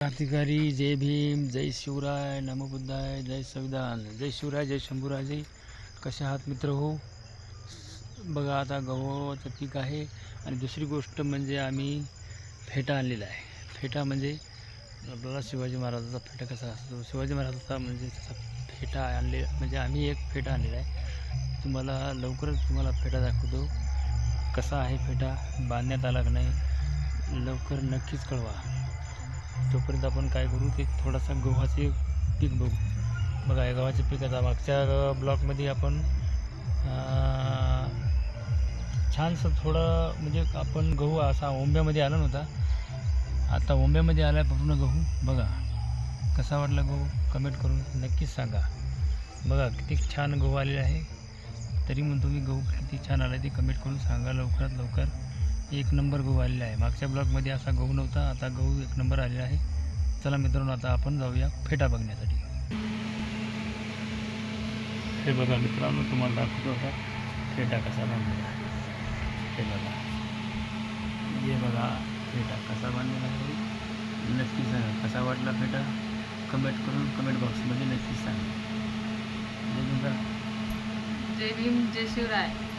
क्रांतिकारी जय भीम जय शिवराय नमबुद्धाय जय संविधान जय शिवराय जय शंभूराजे कसे आहात मित्र हो? बघा आता गव्हाचं पीक आहे आणि दुसरी गोष्ट म्हणजे आम्ही फेटा आणलेला आहे. फेटा म्हणजे आपल्याला शिवाजी महाराजाचा फेटा कसा असतो? शिवाजी महाराजाचा म्हणजे तसा फेटा आणले म्हणजे आम्ही एक फेटा आणलेला आहे. तुम्हाला लवकरच तुम्हाला फेटा दाखवतो. कसा आहे फेटा? बांधण्यात आला का नाही? लवकर नक्कीच कळवा. तोपर्यंत आपण काय करू ते थोडासा गव्हाचे पीक बघू. बघा या गव्हाचे पीक आता मागच्या ब्लॉकमध्ये आपण छानसं थोडं म्हणजे आपण गहू असा ओंब्यामध्ये आला नव्हता आता ओंब्यामध्ये आला आहे पूर्ण गहू. बघा कसा वाटला गहू? कमेंट करून नक्कीच सांगा. बघा किती छान गहू आलेला आहे. तरी म्हणतो मी गहू किती छान आला ते कमेंट करून सांगा लवकरात लवकर. एक नंबर गहू आलेला आहे. मागच्या ब्लॉकमध्ये असा गहू नव्हता आता गहू एक नंबर आलेला आहे. चला मित्रांनो आता आपण जाऊया फेटा बघण्यासाठी. हे बघा मित्रांनो तुम्हाला दाखवतो आता फेटा कसा बांधलेला आहे. हे बघा. हे बघा फेटा कसा बांधलेला आहे. नक्की सांगा कसा वाटला फेटा? कमेंट करून कमेंट बॉक्समध्ये नक्कीच सांगा. जय भीम जय शिवराय.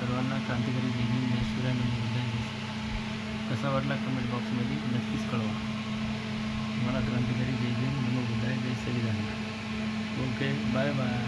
सर्वांना क्रांतिकारी जय भीम जय शिवराय नमो कसा वाटला कमेंट बॉक्समध्ये नक्कीच कळवा. मला क्रांतिकारी जय भीम नमो बुद्धाय जय संविधान ओके बाय बाय